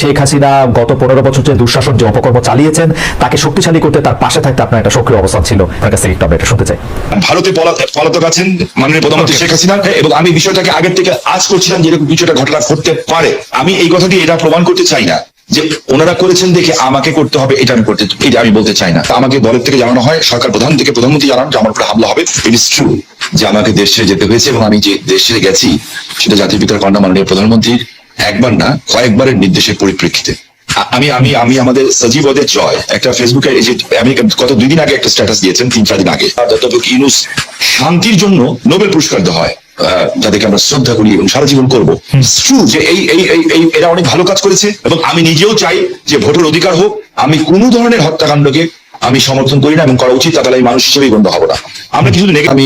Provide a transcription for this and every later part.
শেখ হাসিনা গত পনেরো বছর যে দুঃশাসন যে অপকর্ম চালিয়েছেন তাকে শক্তিশালী করতে তার পাশে থাকতে আপনার একটা সক্রিয় অবস্থান ছিল। আপনার কাছ একটু আমরা এটা শুনতে চাই। ভারতে পলাতক আছেন মাননীয় প্রধানমন্ত্রী শেখ হাসিনা এবং আমি বিষয়টাকে আগের থেকে আজ করছিলাম যে এরকম কিছুটা ঘটনা ঘটতে পারে। আমি এই কথাটি এটা প্রমাণ করতে চাই না যে ওনারা করেছেন দেখে আমাকে করতে হবে এটা আমি করতে এটা আমি বলতে চাই না। আমাকে দলের থেকে জানানো হয় সরকার প্রধান থেকে প্রধানমন্ত্রী জানান যে আমার উপরে হামলা হবে। ইট ইস ট্রু যে আমাকে দেশ ছেড়ে যেতে হয়েছে এবং আমি যে দেশ ছেড়ে গেছি সেটা জাতির পিতার কন্যা মাননীয় প্রধানমন্ত্রীর একবার না কয়েকবারের নির্দেশের পরিপ্রেক্ষিতে। আমি আমি আমি আমাদের সজীব ওদের জয় একটা ফেসবুকে এই যে আমি গত দুই দিন আগে একটা স্ট্যাটাস দিয়েছেন তিন চার দিন আগে। অধ্যাপক ইউনুস শান্তির জন্য নোবেল পুরস্কার দেওয়া হয়। যাদেরকে আমরা শ্রদ্ধা করি এবং সারা জীবন করব। ট্রু যে এই এই এই এরা অনেক ভালো কাজ করেছে এবং আমি নিজেও চাই যে ভোটের অধিকার হোক আমি কোনো ধরনের হত্যাকাণ্ডকে আমি সমর্থন করি না এবং করা উচিত তাহলে আমি মানুষ হিসেবেই গণ্য হব না। আমরা কিছু আমি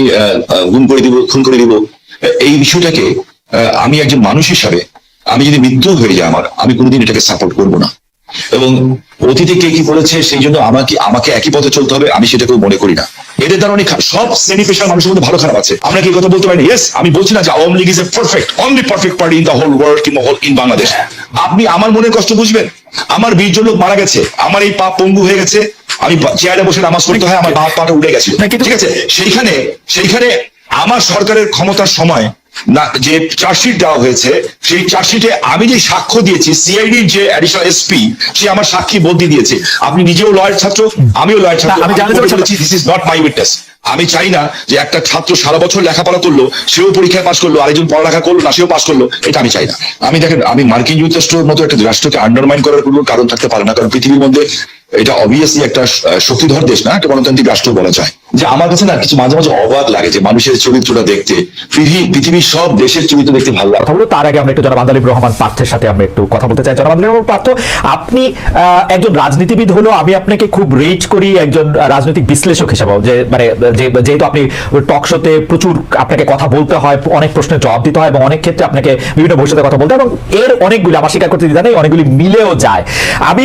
গুম করে দিব খুন করে দিব। এই বিষয়টাকে আহ, আমি একজন মানুষ হিসাবে আমি যদি মৃত্যু হয়ে যায় আমার আমি কোনোদিন এটাকে সাপোর্ট করব না। এবং অতীতে কে কি বলেছে সেই জন্য আমাকে আমাকে একই পথে চলতে হবে আমি সেটাকেও মনে করি না। এদের দ্বারা অনেক সব শ্রেণি পেশার মানুষের মধ্যে ভালো খারাপ আছে। আমরা কি কথা বলতে পারি ইয়েস আমি বলছি না যে Awami League is a perfect only perfect party in the whole world কিংবা হোল ইন বাংলাদেশ আপনি আমার মনের কষ্ট বুঝবেন। আমার বীর লোক মারা গেছে। আমার এই পা পঙ্গু হয়ে গেছে। আমি চেয়ারে বসে নামাজ পড়তে হয় আমার পা পাটা উঠে গেছে। ঠিক আছে? সেইখানে সেইখানে আমার সরকারের ক্ষমতার সময় না যে চার্জশিট দেওয়া হয়েছে সেই চার্জশিটে আমি যে সাক্ষ্য দিয়েছি সিআইডি যে অ্যাডিশনাল এসপি সে আমার সাক্ষী বদলি দিয়েছে। আপনি নিজেও লয়ার ছাত্র আমিও লয়ার ছাত্র আমি বলেছি this is not my witness আমি চাই না যে একটা ছাত্র সারা বছর লেখাপড়া করল সেও পরীক্ষায় পাশ করল আরেকজন পড়ালেখা করল না সেও পাশ করল এটা আমি চাই না। আমি দেখেন আমি মার্কিন যুক্তরাষ্ট্রের মতো একটা রাষ্ট্রকে আন্ডারমাইন করার কোনো কারণ থাকতে পারে না কারণ পৃথিবীর মধ্যে এটা অবভিয়াসলি একটা শক্তিধর দেশ না, একটা গণতান্ত্রিক রাষ্ট্র বলা যায়। যে আমার কাছে না কিছু মাঝে মাঝে অবাক লাগে যে মানুষের চরিত্রটা দেখতে পৃথিবীর সব দেশের চরিত্র দেখতে ভালো লাগে। কথা বলব তার আগে আমরা একটু জনাব আন্দালিব রহমান পার্থের সাথে আমরা একটু কথা বলতে চাই। জনাব আন্দালিব পার্থ, আপনি একজন রাজনীতিবিদ হলো আমি আপনাকে খুব রেট করি একজন রাজনৈতিক বিশ্লেষক হিসেবে যে মানে যেহেতু আপনি টক শোতে প্রচুর আপনাকে কথা বলতে হয়, অনেক প্রশ্নের জবাব দিতে হয় এবং অনেক ক্ষেত্রে আপনাকে বিভিন্ন ভবিষ্যতে কথা বলতে হয় এবং এর অনেকগুলি, আমার স্বীকার করতে দ্বিধা নেই, অনেকগুলি মিলেও যায়। আমি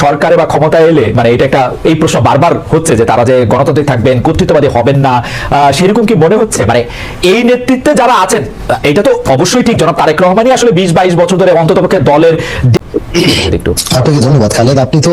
সরকারে বা ক্ষমতায় এলে মানে এটা একটা, এই প্রশ্ন বারবার হচ্ছে যে তারা যে গণতান্ত্রিক থাকবেন কর্তৃত্ববাদী হবেন না সেরকম কি মনে হচ্ছে? মানে এই নেতৃত্বে যারা আছেন এটা তো অবশ্যই ঠিক, জনাব তারেক রহমানই আসলে বিশ বাইশ বছর ধরে অন্ততপক্ষে দলের আপনাকে ধন্যবাদ, খালেদ। আপনি তো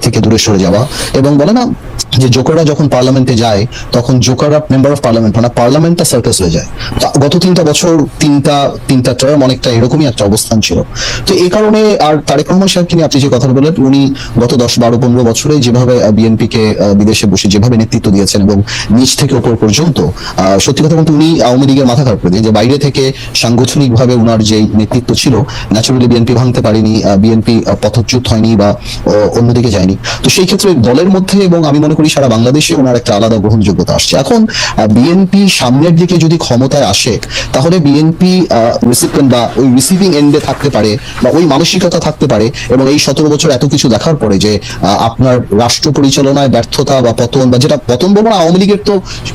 থেকে দূরে সরে যাওয়া এবং বলে না যে জোকাররা যখন পার্লামেন্টে যায়, তখন জোকাররা মেম্বার অফ পার্লামেন্ট মানে পার্লামেন্টটা সার্কাস হয়ে যায়। গত তিনটা বছর তিনটা তিনটা টার্ম অনেকটা এরকমই একটা অবস্থান ছিল। তো এই কারণে আর তারেক রহমান সাহেবকে নিয়ে আপনি যে কথা বললেন, উনি গত দশ, বারো, পনেরো বছরে যেভাবে বিএনপি কে বিদেশে বসে যেভাবে নেতৃত্ব দিয়েছেন এবং নিচ থেকে ওপর পর্যন্ত সত্যি কথা বলতে উনি আওয়ামী লীগের মাথা খারাপ করে দিয়ে যে বাইরে থেকে সাংগঠনিক ভাবে উনার যে নেতৃত্ব ছিল ন্যাচুরালি বিএনপি ভাঙতে পারেনি বিএনপি পথচ্যুত হয়নি বা অন্যদিকে যায়নি। তো সেই ক্ষেত্রে দলের মধ্যে এবং আমি মনে করি সারা বাংলাদেশে ওনার একটা আলাদা গ্রহণযোগ্যতা আসছে। এখন বিএনপি সামনের দিকে যদি ক্ষমতায় আসে, তাহলে বিএনপি রিসিপেন্ট বা ওই রিসিভিং এন্ডে থাকতে পারে বা ওই মানসিকতা থাকতে পারে এবং এই সতেরো বছর এত কিছু দেখার পরে যে আপনার রাষ্ট্র পরিচালনায় ব্যর্থতা বা পতন বা যেটা পতন বলব না, আওয়ামী লীগের তো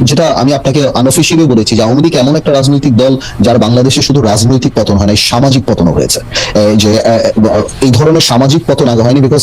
যেটা আমি আপনাকে আনঅফিসিয়ালি বলেছি যে আওয়ামী লীগ এমন একটা রাজনৈতিক দল যার বাংলাদেশে শুধু রাজনৈতিক পতন হয় না সামাজিক পতনও হয়েছে। যে এই ধরনের সামাজিক পতন আগে হয়নি বিকজ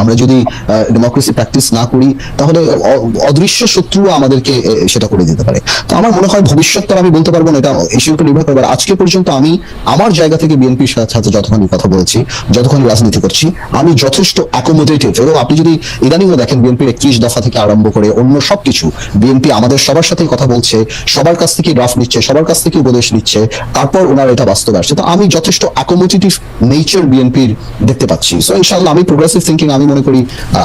আমরা যদি ডেমোক্রেসি প্র্যাকটিস না করি, তাহলে অদৃশ্য শত্রু আমাদেরকে সেটা করে দিতে পারে। তো আমার মনে হয় ভবিষ্যৎটা আমি বলতে পারব না, এটা এশিয়ার উপর নির্ভর করবে। আজকে পর্যন্ত আমি আমার জায়গা থেকে বিএনপির সাথে যতখানি কথা বলেছি, যতখানি রাজনীতি করছি, আমি যথেষ্ট অ্যাকোমোডেটেড এবং আপনি যদি ইদানিংও দেখেন বিএনপির একত্রিশ দফা থেকে আরম্ভ করে অন্য সবকিছু, বিএনপি আমাদের সবার সাথেই কথা বলছে, সবার কাছ থেকে ড্রাফট নিচ্ছে, সবার কাছ থেকে উপদেশ নিচ্ছে, তারপর ওনারা এটা বাস্তবে আসছে তো আমি যথেষ্ট অ্যাকোমোডেটিভ নেচার বিএনপির দেখতে পাচ্ছি। সো ইনশাল্লাহ আমি প্রোগ্রেসিভ থিঙ্কিং আমি মনে করি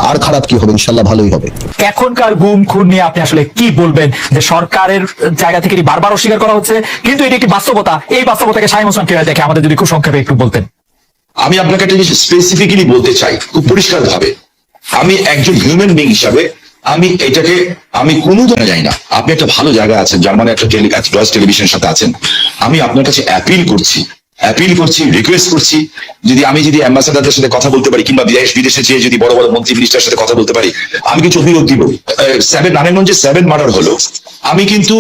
আর খারাপ কি হবে? ইনশাল্লাহ ভালোই হবে। এখনকার গুম খুন নিয়ে আপনি আসলে কি বলবেন? যে সরকারের জায়গা থেকে বারবার অস্বীকার করা হচ্ছে কিন্তু এটি একটি বাস্তবতা। এই বাস্তবতাকে শাহিম হোসেন কীভাবে দেখে আমাদের যদি খুব সংক্ষেপে একটু বলতেন। আমি আপনাকে একটা জিনিস স্পেসিফিক্যালি বলতে চাই খুব পরিষ্কার ভাবে আমি একজন হিউম্যান বিং হিসাবে আমি এটাকে আমি কোনো ধরনের যাই না। আপনি একটা ভালো জায়গায় আছেন জার্মানি একটা ডয়েস টেলিভিশনের সাথে আছেন। আমি আপনার কাছে অ্যাপিল করছি অ্যাপিল করছি রিকোয়েস্ট করছি, যদি আমি যদি অ্যাম্বাসাডারদের সাথে কথা বলতে পারি, কিংবা বিদেশ বিদেশে যেয়ে যদি বড় বড় মন্ত্রী মিনিস্টার সাথে কথা বলতে পারি, আমি কিছু অভিযোগ দিব। সেভেন নারায়ণগঞ্জে সেভেন মার্ডার হলো। আমি কিন্তু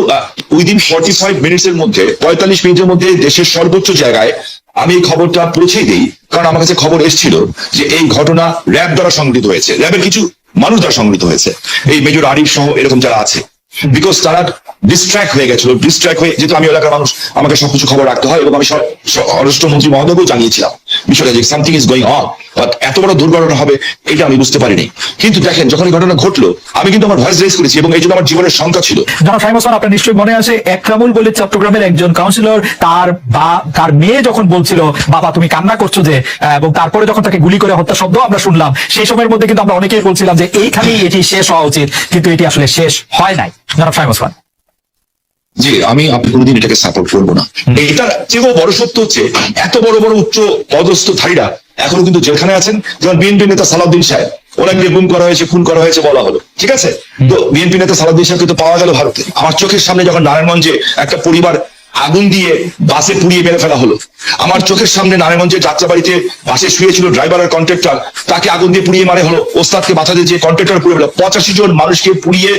উইদিন ফর্টি ফাইভ মিনিটস এর মধ্যে, পঁয়তাল্লিশ মিনিটের মধ্যে দেশের সর্বোচ্চ জায়গায় আমি এই খবরটা পৌঁছে দিই, কারণ আমার কাছে খবর এসেছিল যে এই ঘটনা র্যাব দ্বারা সংগঠিত হয়েছে। র্যাবের কিছু মানুষ দ্বারা সংগঠিত হয়েছে। এই মেজর আরিফ সহ এরকম যারা আছে। বিকজ তারা ডিস্ট্র্যাক্ট হয়ে গেছিল ডিস্ট্র্যাক্ট হয়ে যেহেতু আমি এলাকার মানুষ, আমাকে সবকিছু খবর রাখতে হয় এবং আমি স্ব- স্ব- স্বরাষ্ট্রমন্ত্রী মহোদয়কেও জানিয়েছিলাম। বিষয়টা যে সামথিং ইজ গোয়িং অন এত বড় দুর্ঘটনা হবে, এটা আমি বুঝতে পারিনি। কিন্তু দেখেন, যখন এই ঘটনা ঘটলো, আমি কিন্তু আমার ভয়েস রেজ করেছি এবং এই জন্য আমার জীবনের সংখ্যা ছিল। আপনার নিশ্চয়ই মনে আছে, একরামুল বলে চট্টগ্রামের একজন কাউন্সিলর তার বা, তার মেয়ে যখন বলছিল, বাবা, তুমি কান্না করছ যে এবং তারপরে যখন তাকে গুলি করে হত্যা শব্দ আমরা শুনলাম, সেই সময়ের মধ্যে কিন্তু আমরা অনেকেই বলছিলাম যে, এইখানেই এটি শেষ হওয়া উচিত। কিন্তু এটি আসলে শেষ হয় নাই। জনাব শাহিম হোসেন যে আমি আপনি কোনোদিন এটাকে সাপোর্ট করব না। এটা চেয়েও বড় সত্য হচ্ছে এত বড় বড় উচ্চ পদস্থধারীরা এখনও কিন্তু জেলখানে আছেন যেমন বিএনপি নেতা সালাউদ্দিন সাহেব। ওনাকে গুম করা হয়েছে খুন করা হয়েছে বলা হলো। ঠিক আছে? তো বিএনপি নেতা সালাউদ্দিন সাহেবকে তো পাওয়া গেল ভারতে। আমার চোখের সামনে যখন নারায়ণগঞ্জে একটা পরিবার আগুন দিয়ে বাসে পুড়িয়ে মেরে ফেলা হলো আমার চোখের সামনে নারায়ণগঞ্জের যাত্রাবাড়িতে বাসে শুয়েছিল ড্রাইভার আর কন্ট্রাক্টর তাকে আগুন দিয়ে পুড়িয়ে মারে হলো। ওস্তাদকে বাঁচাতে যে কন্ট্রাক্টর পুড়ে ফেলো পঁচাশি জন মানুষকে পুড়িয়ে